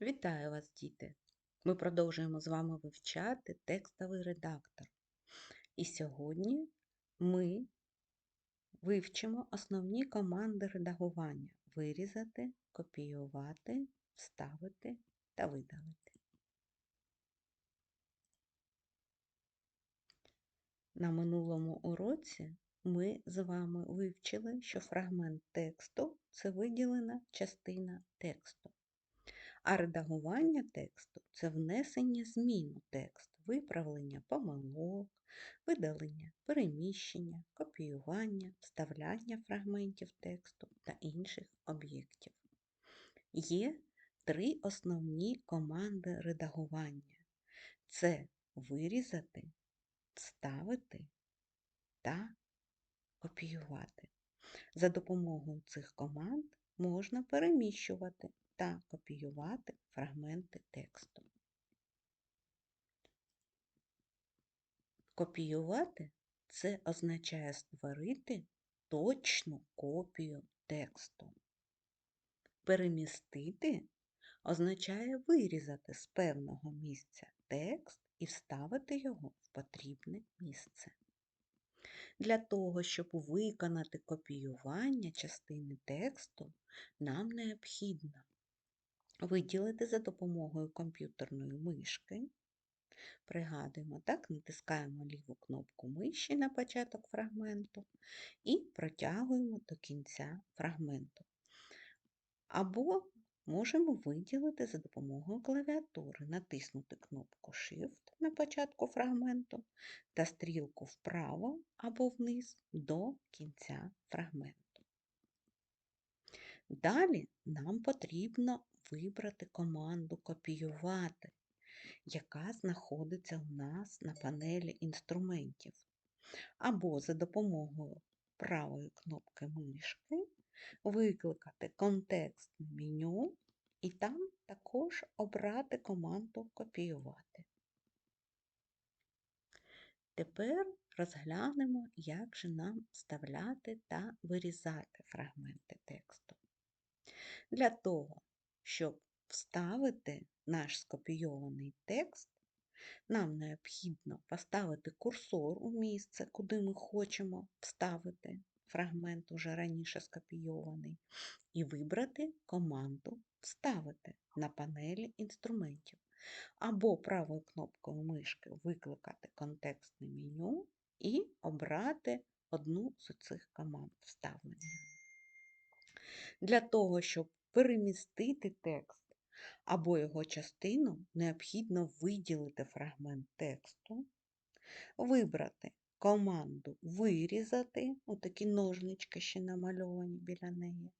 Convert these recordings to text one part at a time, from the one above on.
Вітаю вас, діти! Ми продовжуємо з вами вивчати текстовий редактор. І сьогодні ми вивчимо основні команди редагування: вирізати, копіювати, вставити та видалити. На минулому уроці ми з вами вивчили, що фрагмент тексту це виділена частина тексту. А редагування тексту це внесення змін у текст, виправлення помилок, видалення, переміщення, копіювання, вставляння фрагментів тексту та інших об'єктів. Є три основні команди редагування: це вирізати, вставити та копіювати. За допомогою цих команд можна переміщувати та копіювати фрагменти тексту. Копіювати це означає створити точну копію тексту. Перемістити означає вирізати з певного місця текст і вставити його в потрібне місце. Для того, щоб виконати копіювання частини тексту, нам необхідно виділити за допомогою комп'ютерної мишки. Пригадуємо, так, натискаємо ліву кнопку миші на початок фрагменту і протягуємо до кінця фрагменту. Або можемо виділити за допомогою клавіатури, натиснути кнопку Shift на початку фрагменту та стрілку вправо або вниз до кінця фрагменту. Далі нам потрібно вибрати команду Копіювати, яка знаходиться у нас на панелі інструментів. Або за допомогою правої кнопки мишки викликати контекстне меню і там також обрати команду Копіювати. Тепер розглянемо, як же нам вставляти та вирізати фрагменти тексту. Для того, щоб вставити наш скопійований текст, нам необхідно поставити курсор у місце, куди ми хочемо вставити фрагмент уже раніше скопійований, і вибрати команду Вставити на панелі інструментів. Або правою кнопкою мишки викликати контекстне меню і обрати одну з цих команд вставлення. Для того, щоб перемістити текст або його частину, необхідно виділити фрагмент тексту, вибрати команду Вирізати, отакі ножнички ще намальовані біля неї,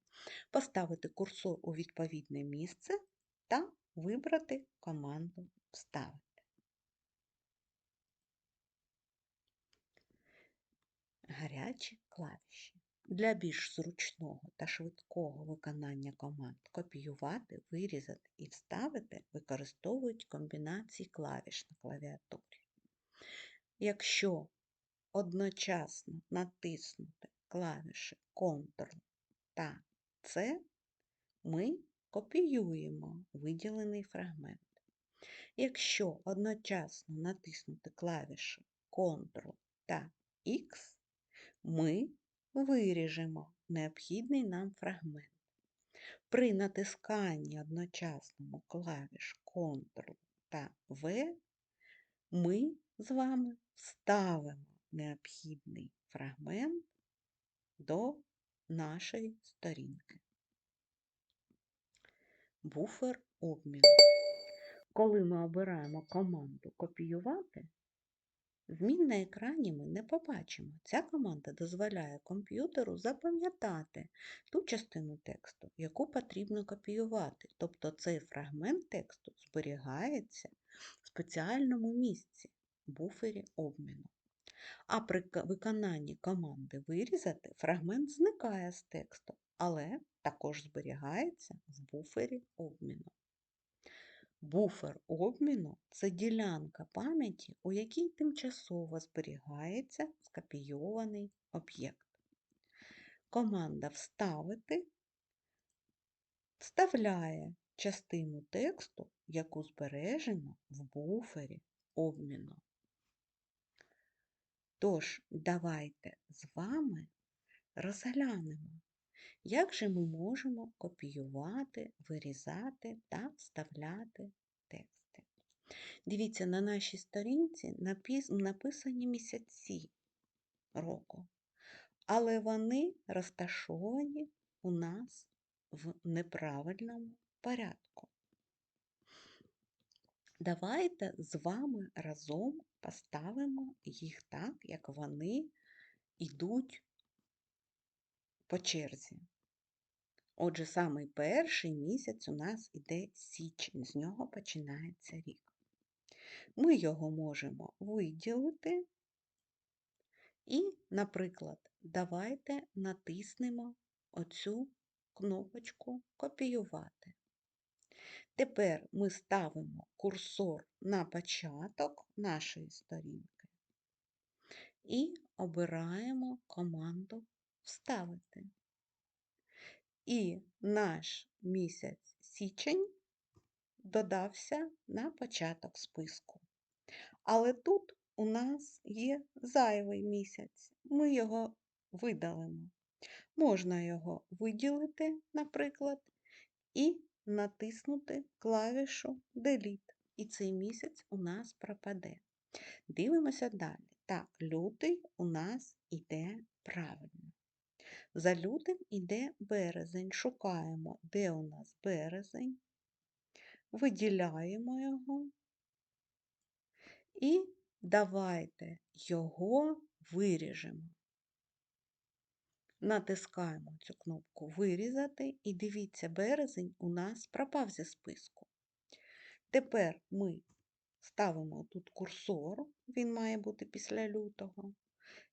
поставити курсор у відповідне місце та вибрати команду Вставити. Гарячі клавіші. Для більш зручного та швидкого виконання команд копіювати, вирізати і вставити використовують комбінації клавіш на клавіатурі. Якщо одночасно натиснути клавіші Ctrl та C, ми копіюємо виділений фрагмент. Якщо одночасно натиснути клавіші Ctrl та X, ми виріжемо необхідний нам фрагмент. При натисканні одночасному клавіш Ctrl та V ми з вами вставимо необхідний фрагмент до нашої сторінки. Буфер обміну. Коли ми обираємо команду Копіювати, Змін на екрані ми не побачимо. Ця команда дозволяє комп'ютеру запам'ятати ту частину тексту, яку потрібно копіювати. Тобто цей фрагмент тексту зберігається в спеціальному місці буфері обміну. А при виконанні команди Вирізати фрагмент зникає з тексту, але також зберігається в буфері обміну. Буфер обміну це ділянка пам'яті, у якій тимчасово зберігається скопійований об'єкт. Команда Вставити вставляє частину тексту, яку збережено в буфері обміну. Тож, давайте з вами розглянемо, як же ми можемо копіювати, вирізати та вставляти тексти. Дивіться, на нашій сторінці написані місяці року, але вони розташовані у нас в неправильному порядку. Давайте з вами разом поставимо їх так, як вони йдуть по черзі. Отже, самий перший місяць у нас іде січень, з нього починається рік. Ми його можемо виділити і, наприклад, давайте натиснемо оцю кнопочку Копіювати. Тепер ми ставимо курсор на початок нашої сторінки і обираємо команду Вставити. І наш місяць січень додався на початок списку. Але тут у нас є зайвий місяць. Ми його видалимо. Можна його виділити, наприклад, і натиснути клавішу Delete. І цей місяць у нас пропаде. Дивимося далі. Так, лютий у нас іде правильно. За лютим іде березень. Шукаємо, де у нас березень, виділяємо його і давайте його виріжемо. Натискаємо цю кнопку Вирізати і дивіться, березень у нас пропав зі списку. Тепер ми ставимо тут курсор, він має бути після лютого,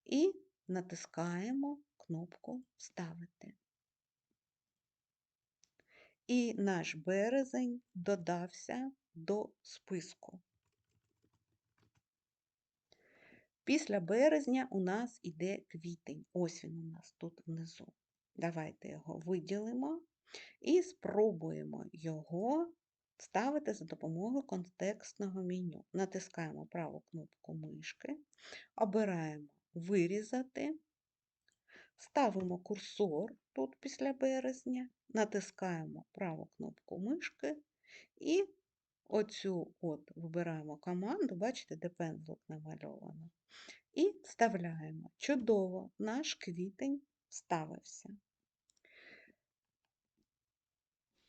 і натискаємо кнопку Вставити. І наш березень додався до списку. Після березня у нас іде квітень. Ось він у нас тут внизу. Давайте його виділимо і спробуємо його вставити за допомогою контекстного меню. Натискаємо праву кнопку мишки, обираємо Вирізати, ставимо курсор тут після березня, натискаємо праву кнопку мишки і оцю от вибираємо команду, бачите, де пензлик намальовано. І вставляємо. Чудово, наш квітень вставився.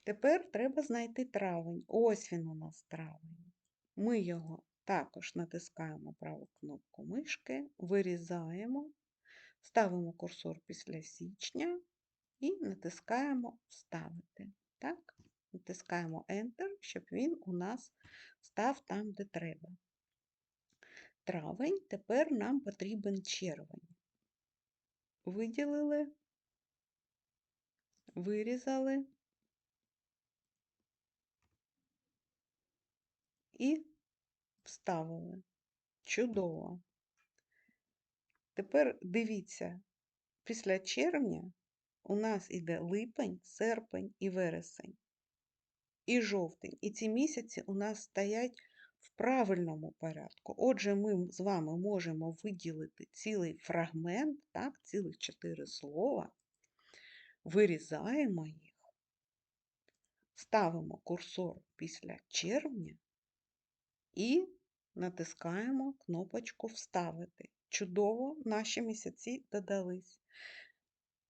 Тепер треба знайти травень. Ось він у нас травень. Ми його також натискаємо праву кнопку мишки, вирізаємо, ставимо курсор після січня і натискаємо Вставити. Так? Натискаємо Enter, щоб він у нас став там, де треба. Травень, тепер нам потрібен червень. Виділили, вирізали і вставили. Чудово. Тепер дивіться, після червня у нас іде липень, серпень і вересень, і жовтень. І ці місяці у нас стоять в правильному порядку. Отже, ми з вами можемо виділити цілий фрагмент, так, цілих чотири слова, вирізаємо їх, ставимо курсор після червня і натискаємо кнопочку Вставити. Чудово, наші місяці додались.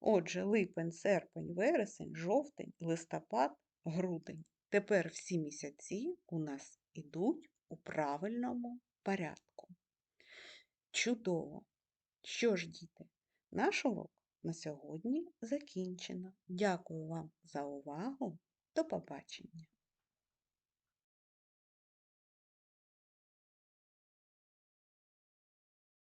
Отже, липень, серпень, вересень, жовтень, листопад, грудень. Тепер всі місяці у нас ідуть у правильному порядку. Чудово! Що ж, діти, наш урок на сьогодні закінчено. Дякую вам за увагу. До побачення!